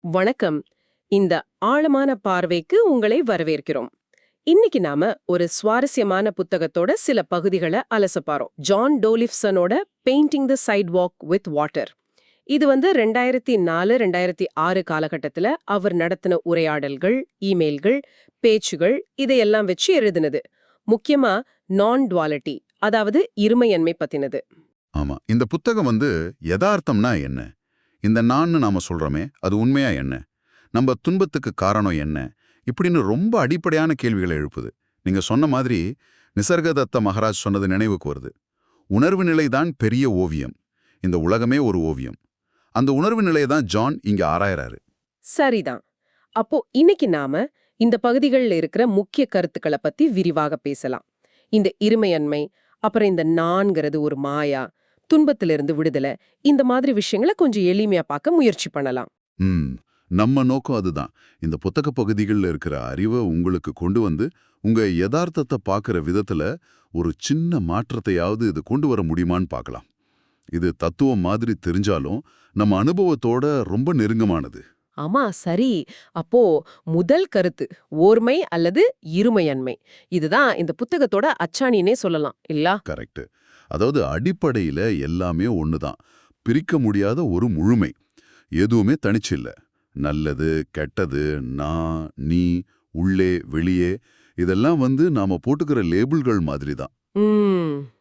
வணக்கம். இந்த ஆழமான பார்வைக்கு உங்களை வரவேற்கிறோம். இன்னைக்கு நாம ஒரு சுவாரஸ்யமான புத்தகத்தோட சில பகுதிகளை அலசப்பாரோம் John டோலிஃப்சனோட painting the sidewalk with water இது வந்து ரெண்டாயிரத்தி நாலு ரெண்டாயிரத்தி ஆறு காலகட்டத்துல அவர் நடத்தின உரையாடல்கள் இமெயில்கள் பேச்சுகள் இதையெல்லாம் வச்சு எழுதினது. முக்கியமா நான் டுவாலிட்டி அதாவது இருமையன்மை பத்தினது. ஆமா. இந்த புத்தகம் வந்து யதார்த்தம்னா என்ன? இந்த நான்னு நாம சொல்றோமே அது உண்மையா என்ன? நம்ம துன்பத்துக்கு காரணம் என்ன? இப்படின்னு ரொம்ப அடிப்படையான கேள்விகளை எழுப்புது. நீங்க சொன்ன மாதிரி நிசர்கதத்த மகாராஜ் சொன்னது நினைவுக்கு வருது. உணர்வு நிலைதான் பெரிய ஓவியம். இந்த உலகமே ஒரு ஓவியம். அந்த உணர்வு நிலையை தான் ஜான் இங்க ஆராயறாரு. சரிதான். அப்போ இன்னைக்கு நாம இந்த பகுதிகளில் இருக்கிற முக்கிய கருத்துக்களை பத்தி விரிவாக பேசலாம். இந்த இருமையன்மை அப்புறம் இந்த நான்கிறது ஒரு மாயா துன்பத்திலிருந்து விடுதலை. இந்த மாதிரி விஷயங்களை கொஞ்சம் எளிமையா பார்க்க முயற்சி பண்ணலாம். நம்ம நோக்கம் அதுதான். இந்த புத்தக பகுதிகளில் இருக்கிற அறிவை உங்களுக்கு கொண்டு வந்து உங்க யதார்த்தத்தை பார்க்குற விதத்துல ஒரு சின்ன மாற்றத்தையாவது இது கொண்டு வர முடியுமான்னு பார்க்கலாம். இது தத்துவம் மாதிரி தெரிஞ்சாலும் நம்ம அனுபவத்தோட ரொம்ப நெருங்கமானது. ஆமா சரி. அப்போ முதல் கருத்து ஓர்மை அல்லது இருமையன்மை. இதுதான் இந்த புத்தகத்தோட அச்சாணினே சொல்லலாம் இல்ல? கரெக்ட் அதாவது அடிப்படையில எல்லாமே ஒண்ணுதான். பிரிக்க முடியாத ஒரு முழுமை. எதுவுமே தனிச்சில்ல. நல்லது கெட்டது நான் நீ உள்ளே வெளியே இதெல்லாம் வந்து நாம போட்டுக்கிற லேபிள்கள் மாதிரி தான்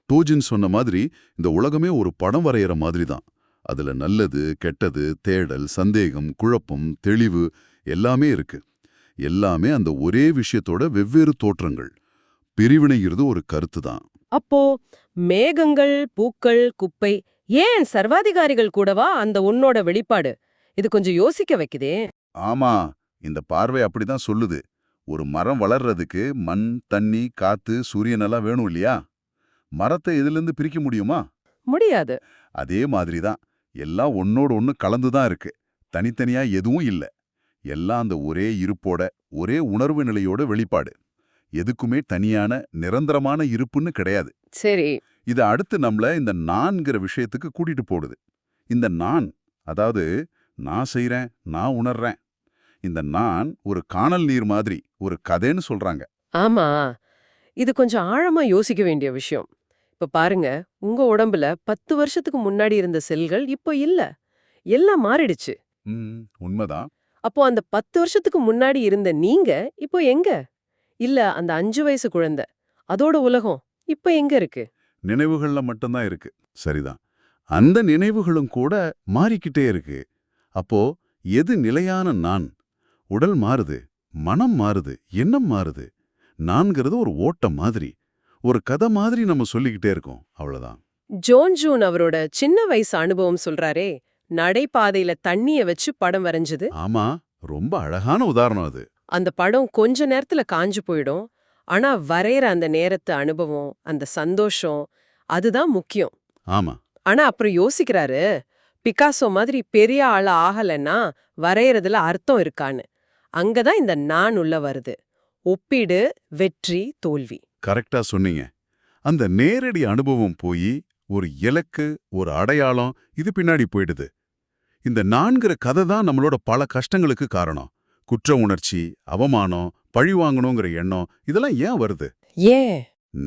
டோஜின் சொன்ன மாதிரி இந்த உலகமே ஒரு படம் வரைகிற மாதிரி தான் அதுல நல்லது கெட்டது தேடல் சந்தேகம் குழப்பம் தெளிவு எல்லாமே இருக்கு. எல்லாமே அந்த ஒரே விஷயத்தோட வெவ்வேறு தோற்றங்கள். பிரிவினைங்கிறது ஒரு கருத்து தான் அப்போ மேகங்கள் பூக்கள் குப்பை ஏன் சர்வாதிகாரிகள் கூடவா அந்த உன்னோட வெளிப்பாடு? இது கொஞ்சம் யோசிக்க வைக்குதே. ஆமா இந்த பார்வை அப்படிதான் சொல்லுது. ஒரு மரம் வளர்றதுக்கு மண் தண்ணி காத்து சூரியனெல்லாம் வேணும் இல்லையா? மரத்தை இதிலிருந்து பிரிக்க முடியுமா? முடியாது. அதே மாதிரி தான் எல்லாம் ஒன்னோட ஒன்று கலந்து தான் இருக்கு. தனித்தனியா எதுவும் இல்ல. எல்லாம் அந்த ஒரே இருப்போட ஒரே உணர்வு நிலையோட வெளிப்பாடு. எதுக்குமே தனியான நிரந்தரமான இருப்புன்னு கிடையாது. சரி. இது அடுத்து நம்மள இந்த நான்கிற விஷயத்துக்கு கூட்டிட்டு போடுது. இந்த நான் அதாவது நான் செய்றேன் நான் உணர்றேன். இந்த நான் ஒரு காணல் நீர் மாதிரி ஒரு கதைன்னு சொல்றாங்க. ஆமா. இது கொஞ்சம் ஆழமா யோசிக்க வேண்டிய விஷயம். இப்ப பாருங்க உங்க உடம்புல பத்து வருஷத்துக்கு முன்னாடி இருந்த செல்கள் இப்போ இல்ல. எல்லாம் மாறிடுச்சு. உண்மைதான். அப்போ அந்த பத்து வருஷத்துக்கு முன்னாடி இருந்த நீங்க இப்போ எங்க? இல்ல அந்த அஞ்சு வயசு குழந்தை அதோட உலகம் இப்ப எங்க இருக்கு? நினைவுகள்ல மட்டும்தான் இருக்கு. சரிதான். அந்த நினைவுகளும் கூட மாறிக்கிட்டே இருக்கு. அப்போ எது நிலையான நான்? உடல் மாறுது மனம் மாறுது எண்ணம் மாறுது. நான்கிறது ஒரு ஓட்டம் மாதிரி. ஒரு கதை மாதிரி நம்ம சொல்லிக்கிட்டே இருக்கோம். அவ்வளவுதான். ஜோன் ஜூன் அவரோட சின்ன வயசு அனுபவம் சொல்றாரே நடைபாதையில தண்ணிய வச்சு படம் வரைஞ்சது. ஆமா ரொம்ப அழகான உதாரணம் அது. அந்த படம் கொஞ்ச நேரத்துல காஞ்சு போயிடும். ஆனா வரையற அந்த நேரத்து அனுபவம் அந்த சந்தோஷம் அதுதான் முக்கியம். ஆமா. ஆனா அப்புறம் யோசிக்கிறாரு பிகாசோ மாதிரி பெரிய ஆள ஆகலைன்னா வரையறதுல அர்த்தம் இருக்கான்னு. அங்கதான் இந்த நான் உள்ள வருது. ஒப்பீடு வெற்றி தோல்வி. கரெக்டா சொன்னீங்க. அந்த நேரடி அனுபவம் போய் ஒரு இலக்கு ஒரு அடையாளம் இது பின்னாடி போயிடுது. இந்த நான்கிற கதை தான் நம்மளோட பல கஷ்டங்களுக்கு காரணம். குற்ற உணர்ச்சி அவமானம் பழி வாங்கணுங்கிற எண்ணம் இதெல்லாம் ஏன் வருது? ஏன்?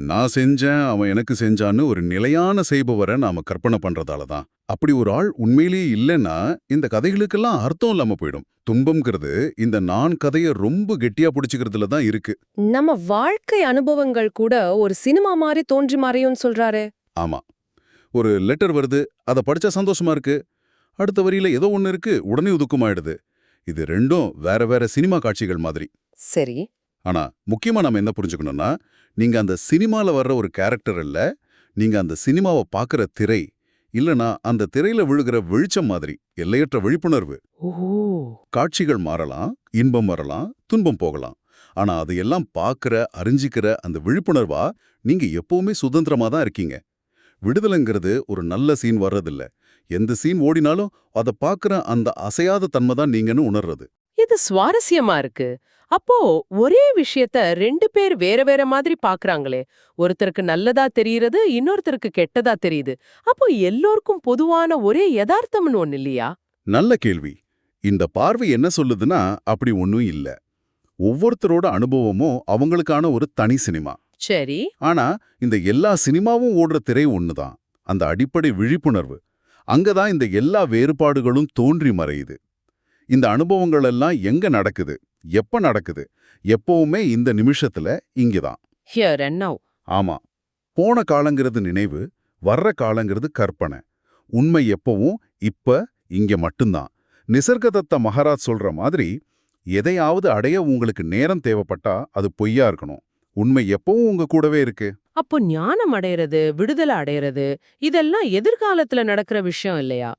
நான் செஞ்சேன் அவன் எனக்கு செஞ்சான்னு ஒரு நிலையான செய்பவரை நாம கற்பனை பண்றதால தான். அப்படி ஒரு ஆள் உண்மையிலேயே இல்லைன்னா இந்த கதைகளுக்கெல்லாம் அர்த்தம் இல்லாம போயிடும். துன்பம்ங்கிறது இந்த நான் கதையை ரொம்ப கெட்டியா பிடிச்சுக்கிறதுல தான் இருக்கு. நம்ம வாழ்க்கை அனுபவங்கள் கூட ஒரு சினிமா மாதிரி தோன்றி மறையும் சொல்றாரு. ஆமா. ஒரு லெட்டர் வருது அதை படிச்சா சந்தோஷமா இருக்கு. அடுத்த வரியில ஏதோ ஒண்ணு இருக்கு உடனே உதுக்கமாயிடுது இது ரெண்டும் வேற வேற சினிமா காட்சிகள் மாதிரி. சரி. ஆனா முக்கியமா நம்ம என்ன புரிஞ்சுக்கணும்னா நீங்க அந்த சினிமால வர்ற ஒரு கேரக்டர் இல்ல நீங்க அந்த சினிமாவை பார்க்குற திரை இல்லனா அந்த திரையில விழுகிற வெளிச்சம் மாதிரி எல்லையற்ற விழிப்புணர்வு. காட்சிகள் மாறலாம் இன்பம் வரலாம் துன்பம் போகலாம். ஆனா அதையெல்லாம் பார்க்குற அறிஞ்சிக்கிற அந்த விழிப்புணர்வா நீங்க எப்பவுமே சுதந்திரமா தான் இருக்கீங்க. விடுதலைங்கிறது ஒரு நல்ல சீன் வர்றதில்ல. எந்த சீன் ஓடினாலும் அதை பார்க்குற அந்த அசையாத தன்மை தான் நீங்கன்னு உணர்றது. இது சுவாரஸ்யமா இருக்கு. அப்போ ஒரே விஷயத்த ரெண்டு பேர் வேற வேற மாதிரி பாக்குறாங்களே. ஒருத்தருக்கு நல்லதா தெரியறது இன்னொருத்தருக்கு கெட்டதா தெரியுது. அப்போ எல்லோருக்கும் பொதுவான ஒரே யதார்த்தம்னு ஒண்ணு இல்லையா? நல்ல கேள்வி. இந்த பார்வை என்ன சொல்லுதுன்னா அப்படி ஒன்றும் இல்ல. ஒவ்வொருத்தரோட அனுபவமும் அவங்களுக்கான ஒரு தனி சினிமா. சரி. ஆனா இந்த எல்லா சினிமாவும் ஓடுற திரை ஒண்ணுதான். அந்த அடிப்படை விழிப்புணர்வு. அங்கதான் இந்த எல்லா வேறுபாடுகளும் தோன்றி மறையுது. இந்த அனுபவங்கள் எல்லாம் எங்க நடக்குது? எப்ப நடக்குது? எப்பவுமே இந்த நிமிஷத்துல இங்கதான். ஆமா. போன காலங்கிறது நினைவு வர்ற காலங்கிறது கற்பனை. உண்மை எப்பவும் இப்ப இங்க மட்டும்தான். நிசர்கதத்த மகாராஜ் சொல்ற மாதிரி எதையாவது அடைய உங்களுக்கு நேரம் தேவைப்பட்டா அது பொய்யா இருக்கணும். உண்மை எப்பவும் உங்க கூடவே இருக்கு. அப்போ ஞானம் அடையறது விடுதலை அடையறது இதெல்லாம் எதிர்காலத்துல நடக்கிற விஷயம் இல்லையா?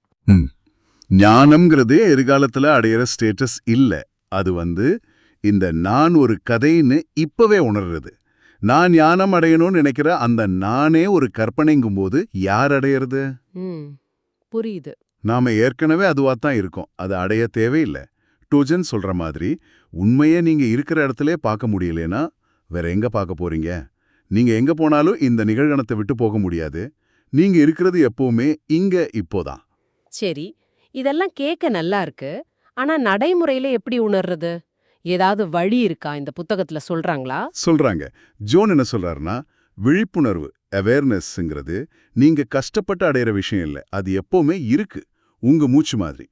ஞானம்ங்கிறதே எதிர்காலத்துல அடையிற ஸ்டேட்டஸ் இல்ல. அது வந்து இந்த நான் ஒரு கதைன்னு இப்பவே உணர்றது. நான் ஞானம் அடையணும்னு நினைக்கிற அந்த நானே ஒரு கற்பனைங்கும்போது யார் அடையிறது? புரியுது. நாம ஏற்கனவே அதுவா தான் இருக்கோம். அது அடைய தேவையில்லை. டூஜன் சொல்ற மாதிரி உண்மையை நீங்க இருக்கிற இடத்திலே பார்க்க முடியலனா வேற எங்க பார்க்க போறீங்க? நீங்க எங்க போனாலும் இந்த நிகழ்கணத்தை விட்டு போக முடியாது. நீங்க இருக்கிறது எப்பவுமே இங்க இப்போதான். சரி இதெல்லாம் கேட்க நல்லா இருக்கு. ஆனா நடைமுறையில எப்படி உணர்றது? ஏதாவது வழி இருக்கா? இந்த புத்தகத்துல சொல்றாங்களா? சொல்றாங்க. ஜோன் என்ன சொல்றாருன்னா விழிப்புணர்வு அவேர்னஸ்ங்கிறது நீங்க கஷ்டப்பட்டு அடையிற விஷயம் இல்லை. அது எப்பவுமே இருக்கு. உங்க மூச்சு மாதிரி.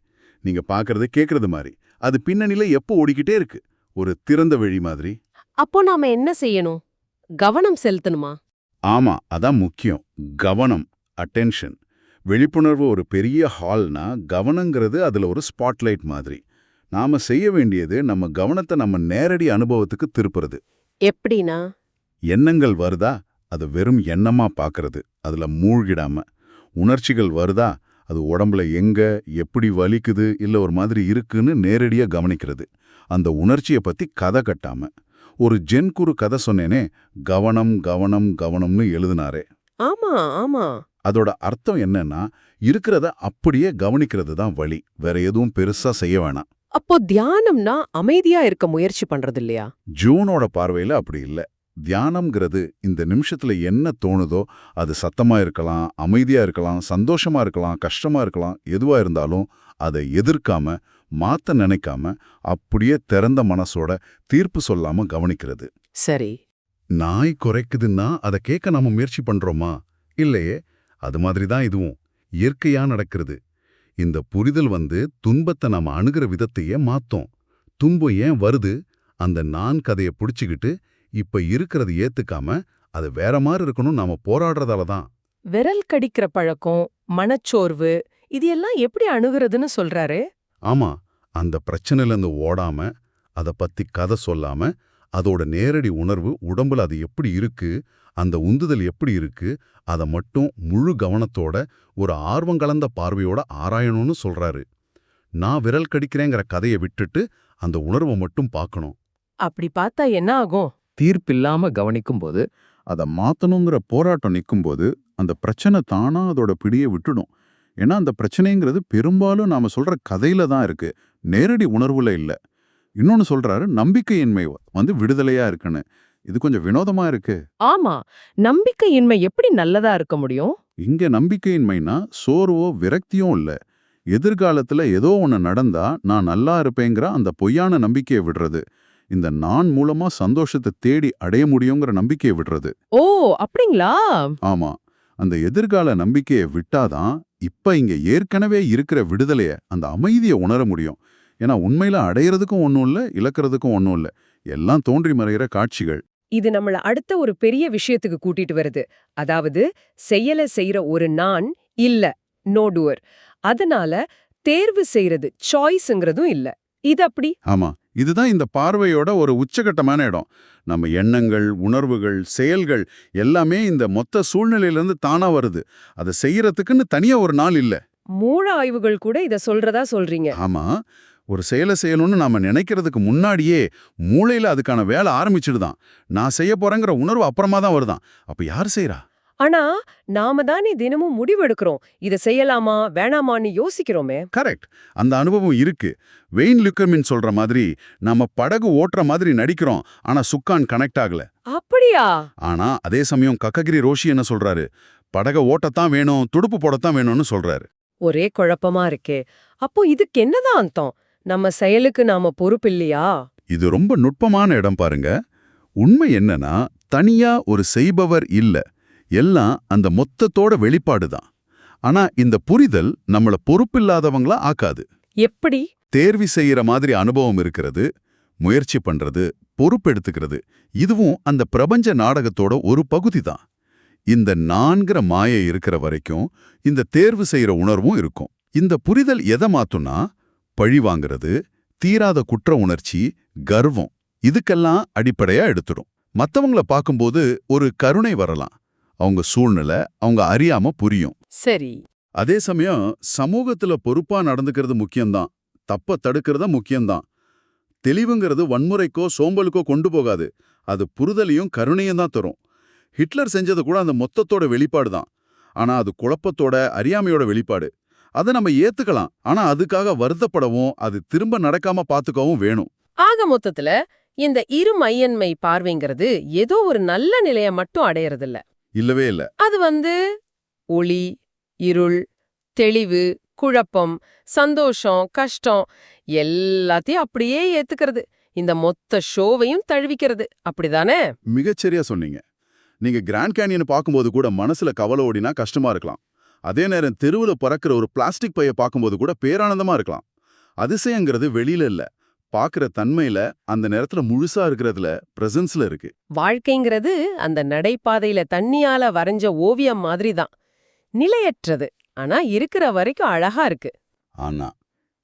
நீங்க பார்க்கறது கேட்கறது மாதிரி. அது பின்னணியில எப்போ ஓடிக்கிட்டே இருக்கு? ஒரு திறந்த வழி மாதிரி. அப்போ நாம என்ன செய்யணும்? கவனம் செலுத்தணுமா? ஆமா அதான் முக்கியம். கவனம் அட்டென்ஷன் விழிப்புணர்வு ஒரு பெரிய ஹால்னா கவனங்கிறது அதுல ஒரு ஸ்பாட்லைட் மாதிரி. நாம செய்ய வேண்டியது நம்ம கவனத்தை நம்ம நேரடி அனுபவத்துக்கு திருப்புறது. எப்படின்னா? எண்ணங்கள் வருதா? அது வெறும் எண்ணமா பார்க்கறது அதுல மூழ்கிடாம. உணர்ச்சிகள் வருதா? அது உடம்புல எங்க எப்படி வலிக்குது இல்ல ஒரு மாதிரி இருக்குன்னு நேரடியா கவனிக்கிறது. அந்த உணர்ச்சியை பத்தி கதை கட்டாம. ஒரு ஜென்குரு கதை சொன்னேனே கவனம் கவனம் கவனம்னு எழுதினாரே. ஆமா ஆமா. அதோட அர்த்தம் என்னன்னா இருக்கிறத அப்படியே கவனிக்கிறது தான் வழி. வேற எதுவும் பெருசா செய்ய வேணாம். அப்போ தியானம்னா அமைதியா இருக்க முயற்சி பண்றது இல்லையா? ஜூனோட பார்வையில அப்படி இல்ல. தியானம்ங்கிறது இந்த நிமிஷத்துல என்ன தோணுதோ அது சத்தமா இருக்கலாம் அமைதியா இருக்கலாம் சந்தோஷமா இருக்கலாம் கஷ்டமா இருக்கலாம் எதுவா இருந்தாலும் அதை எதிர்க்காம மாத்த நினைக்காம அப்படியே திறந்த மனசோட தீர்ப்பு சொல்லாம கவனிக்கிறது. சரி. நாய் குறைக்குதுன்னா அதை கேட்க நாம முயற்சி பண்றோமா? இல்லையே அது மாதிரி தான் இதுவும். இயற்கையா நடக்கிறது. இந்த புரிதல் வந்து துன்பத்தை நாம அணுகிற விதத்தையே மாத்தோம். துன்பம் ஏன் வருது? அந்த நான் கதையை பிடிச்சுக்கிட்டு இப்ப இருக்கிறது ஏத்துக்காம அது வேற மாதிரி இருக்கணும் நாம போராடுறதால தான். விரல் கடிக்கிற பழக்கம் மனச்சோர்வு இது எல்லாம் எப்படி அணுகிறதுன்னு சொல்றாரு? ஆமா அந்த பிரச்சனையிலேருந்து ஓடாம அதை பத்தி கதை சொல்லாம அதோட நேரடி உணர்வு உடம்புல அது எப்படி இருக்கு அந்த உந்துதல் எப்படி இருக்கு அதை மட்டும் முழு கவனத்தோட ஒரு ஆர்வம் கலந்த பார்வையோட ஆராயணும்னு சொல்றாரு. நான் விரல் கடிக்கிறேங்கிற கதையை விட்டுட்டு அந்த உணர்வை மட்டும் பார்க்கணும். அப்படி பார்த்தா என்ன ஆகும்? தீர்ப்பில்லாம கவனிக்கும்போது அதை மாத்தணுங்கிற போராட்டம் நிக்கும்போது அந்த பிரச்சனை தானா அதோட பிடியை விட்டுடும். ஏன்னா அந்த பிரச்சனைங்கிறது பெரும்பாலும் நாம சொல்ற கதையில தான் இருக்கு. நேரடி உணர்வுல இல்ல. இன்னொன்னு சொல்றாரு நம்பிக்கையின்மை வந்து விடுதலையா இருக்குன்னு. இது கொஞ்சம் வினோதமா இருக்கு. ஆமா. நம்பிக்கையின்மை எப்படி நல்லதா இருக்க முடியும்? இங்க நம்பிக்கையின்மைனா சோர்வோ விரக்தியும் இல்ல. எதிர்காலத்துல ஏதோ ஒண்ணு நடந்தா நான் நல்லா இருப்பேங்கிற அந்த பொய்யான நம்பிக்கையை விடுறது. இந்த நான் மூலமா சந்தோஷத்தை தேடி அடைய முடியுங்கிற நம்பிக்கையை விடுறது. ஓ அப்படிங்களா? ஆமா. அந்த எதிர்கால நம்பிக்கையை விட்டாதான் இப்ப இங்க ஏற்கனவே இருக்கிற விடுதலைய அந்த அமைதியை உணர முடியும். ஏன்னா உண்மையில அடையறதுக்கும் ஒண்ணும் இல்ல இழக்கிறதுக்கும் ஒண்ணும் இல்ல. எல்லாம் தோன்றி மறைகிற காட்சிகள். இது நம்மள அடுத்த ஒரு பெரிய விஷயத்துக்கு கூட்டிட்டு வருது. அதாவது செயல செய்யற ஒரு நான் இல்ல நோடுவர் அதனால தேர்வு செய்யறது சாய்ஸ்ங்கிறதும் இல்ல. இது அப்படி? ஆமா. இதுதான் இந்த பார்வையோட ஒரு உச்சகட்டமான இடம். நம்ம எண்ணங்கள் உணர்வுகள் செயல்கள் எல்லாமே இந்த மொத்த சூழ்நிலையிலிருந்து தானா வருது. அதை செய்யறதுக்குன்னு தனியா ஒரு நாள் இல்ல. மூல ஆய்வுகள் கூட இத சொல்றதா சொல்றீங்க. ஆமா. ஒரு செயலை செய்யணும்னு நாம நினைக்கிறதுக்கு முன்னாடியே மூளையில அதுக்கான வேலை ஆரம்பிச்சிடுதான். நான் செய்ய போறேங்கிற உணர்வு அப்புறமா தான் வருதான். அப்ப யார் செய்றா? ஆனா நாம தானே தினமும் முடிவெடுக்கிறோம். இத செய்யலாமா வேணாமான்னு யோசிக்கிறோமே. கரெக்ட். அந்த அனுபவம் இருக்கு. வெயின் லுக்கர்மின் சொல்ற மாதிரி நாம படகு ஓட்டுற மாதிரி நடிக்கிறோம் ஆனா சுக்கான் கனெக்ட் ஆகல. அப்படியா? ஆனா அதே சமயம் கக்ககிரி ரோஷி என்ன சொல்றாரு? படக ஓட்டத்தான் வேணும் துடுப்பு போடத்தான் வேணும்னு சொல்றாரு. ஒரே குழப்பமா இருக்கே. அப்போ இதுக்கு என்னதான் அர்த்தம்? நம்ம செயலுக்கு நாம பொறுப்பில்லையா இது ரொம்ப நுட்பமான இடம் பாருங்க. உண்மை என்னன்னா தனியா ஒரு செய்பவர் இல்ல. எல்லாம் அந்த மொத்தத்தோட வெளிப்பாடு தான் ஆனா இந்த புரிதல் நம்மள பொறுப்பில்லாதவங்களா ஆக்காது. எப்படி? தேர்வி செய்யற மாதிரி அனுபவம் இருக்கிறது முயற்சி பண்றது பொறுப்பெடுத்துக்கிறது இதுவும் அந்த பிரபஞ்ச நாடகத்தோட ஒரு பகுதி தான் இந்த நான்கிற மாயை இருக்கிற வரைக்கும் இந்த தேர்வு செய்யற உணர்வும் இருக்கும். இந்த புரிதல் எதை மாத்தும்னா பழி வாங்குறது தீராத குற்ற உணர்ச்சி கர்வம் இதுக்கெல்லாம் அடிப்படையா எடுத்துடும். மத்தவங்கள பார்க்கும்போது ஒரு கருணை வரலாம். அவங்க சூழ்நிலை அவங்க அறியாம புரியும். சரி. அதே சமயம் சமூகத்துல பொறுப்பா நடந்துக்கிறது முக்கியம்தான். தப்ப தடுக்கிறது முக்கியம்தான். தெளிவுங்கிறது வன்முறைக்கோ சோம்பலுக்கோ கொண்டு போகாது. அது புரிதலையும் கருணையும் தான் தரும். ஹிட்லர் செஞ்சது கூட அந்த மொத்தத்தோட வெளிப்பாடு தான் ஆனா அது குழப்பத்தோட அறியாமையோட வெளிப்பாடு. அதை நம்ம ஏத்துக்கலாம். ஆனா அதுக்காக வருத்தப்படவும் அது திரும்ப நடக்காம பாத்துக்கவும் வேணும். ஆக மொத்தத்துல இந்த இரு மையன்மை பார்வைங்கிறது ஏதோ ஒரு நல்ல நிலைய மட்டும் அடையறதில்ல. இல்லவே இல்ல. அது வந்து ஒளி இருள் தெளிவு குழப்பம் சந்தோஷம் கஷ்டம் எல்லாத்தையும் அப்படியே ஏத்துக்கிறது. இந்த மொத்த ஷோவையும் தழுவிக்கிறது. அப்படிதானே? மிகச்சரியா சொன்னீங்க. நீங்க கிராண்ட் கேனியன் பார்க்கும்போது கூட மனசுல கவலை ஓடினா கஷ்டமா இருக்கலாம். அதே நேரம் தெருவுல பறக்கிற ஒரு பிளாஸ்டிக் பைய பார்க்கும்போது கூட பேரானந்தமா இருக்கலாம். அதிசயங்கிறது வெளியில இல்ல. பார்க்கிற தன்மையில அந்த நேரத்துல முழுசா இருக்கிறதுல பிரசன்ஸ்ல இருக்கு. வாழ்க்கைங்கிறது அந்த நடைபாதையில தண்ணியால வரைஞ்ச ஓவியம் மாதிரி தான் நிலையற்றது. ஆனா இருக்கிற வரைக்கும் அழகா இருக்கு. ஆனா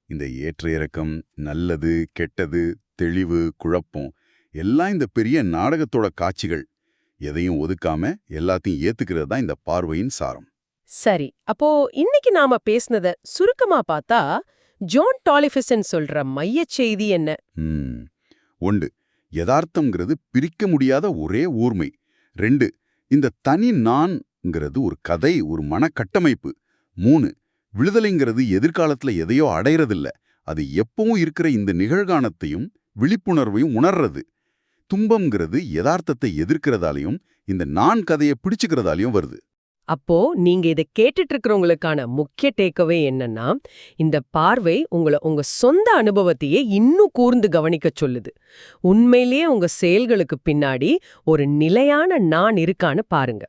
இந்த ஏற்ற இறக்கம் நல்லது கெட்டது தெளிவு குழப்பம் எல்லாம் இந்த பெரிய நாடகத்தோட காட்சிகள். எதையும் ஒதுக்காம எல்லாத்தையும் ஏத்துக்கிறது தான் இந்த பார்வையின் சாரம். சரி. அப்போ இன்னைக்கு நாம பேசுனத சுருக்கமா பார்த்தா ஜோன் டாலிஃபிசன் சொல்ற மைய செய்தி என்ன? ஒன்று யதார்த்தம்ங்கிறது பிரிக்க முடியாத ஒரே ஊர்மை. ரெண்டு இந்த தனி நான்ங்கிறது ஒரு கதை ஒரு மனக்கட்டமைப்பு. மூணு விடுதலைங்கிறது எதிர்காலத்துல எதையோ அடையிறதில்ல. அது எப்பவும் இருக்கிற இந்த நிகழ்காணத்தையும் விழிப்புணர்வையும் உணர்றது. துன்பம்ங்கிறது யதார்த்தத்தை எதிர்க்கிறதாலையும் இந்த நான் கதையை பிடிச்சுக்கிறதாலையும் வருது. அப்போ நீங்க இத கேட்டுட்டு இருக்கிறவங்களுக்கான முக்கிய டேக்கவே என்னன்னா இந்த பார்வை உங்களை உங்க சொந்த அனுபவத்தையே இன்னும் கூர்ந்து கவனிக்க சொல்லுது. உண்மையிலேயே உங்க செயல்களுக்கு பின்னாடி ஒரு நிலையான நான் இருக்கான்னு பாருங்க.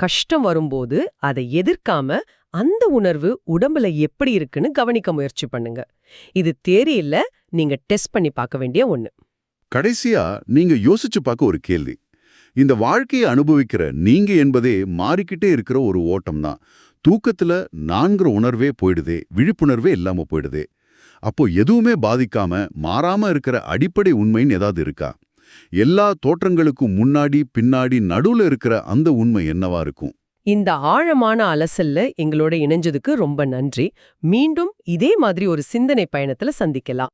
கஷ்டம் வரும்போது அதை எதிர்க்காம அந்த உணர்வு உடம்புல எப்படி இருக்குன்னு கவனிக்க முயற்சி பண்ணுங்க. இது தேரியில்ல நீங்க டெஸ்ட் பண்ணி பார்க்க வேண்டிய ஒண்ணு. கடைசியா நீங்க யோசிச்சு பார்க்க ஒரு கேள்வி. இந்த வாழ்க்கையை அனுபவிக்கிற நீங்க என்பதே மாறிக்கிட்டே இருக்கிற ஒரு ஓட்டம் தான் தூக்கத்துல நான்கிற உணர்வே போயிடுது விழிப்புணர்வே இல்லாம போயிடுது. அப்போ எதுவுமே பாதிக்காம மாறாம இருக்கிற அடிப்படை உண்மைன்னு ஏதாவது இருக்கா? எல்லா தோற்றங்களுக்கும் முன்னாடி பின்னாடி நடுவுல இருக்கிற அந்த உண்மை என்னவா இருக்கும்? இந்த ஆழமான அலசல்ல எங்களோட இணைஞ்சதுக்கு ரொம்ப நன்றி. மீண்டும் இதே மாதிரி ஒரு சிந்தனை பயணத்துல சந்திக்கலாம்.